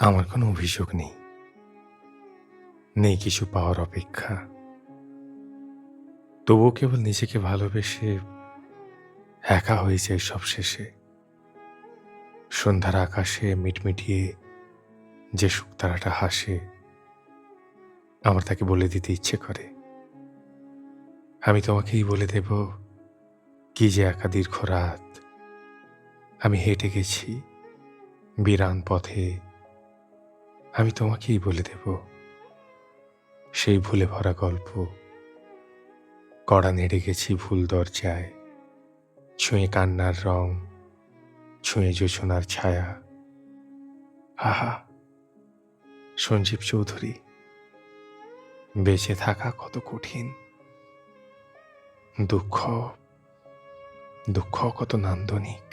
আমার কোনো অভিযোগ নেই। নেই কিছু পাওয়ার অপেক্ষা। তবুও কেবল নিজেকে ভালোবেসে একা হয়ে যায় সব শেষে সন্ধ্যার আকাশে মিটমিটিয়ে যে শুকতারাটা হাসে, আমার তাকে বলে দিতে ইচ্ছে করে। আমি তোমাকেই বলে দেব, কি যে একা দীর্ঘ রাত। আমি হেঁটে গেছি, বিরান পথে আমি তোমাকেই বলে দেব। সেই ভুলে ভরা গল্প। কড়া নেড়ে গেছি ভুল দরজায়। ছুঁয়ে কান্নার রং, ছুঁয়ে জোছনার ছায়া। আহা, সঞ্জীব চৌধুরী, বেঁচে থাকা কত কঠিন। দুঃখ দুঃখ কত নান্দনিক।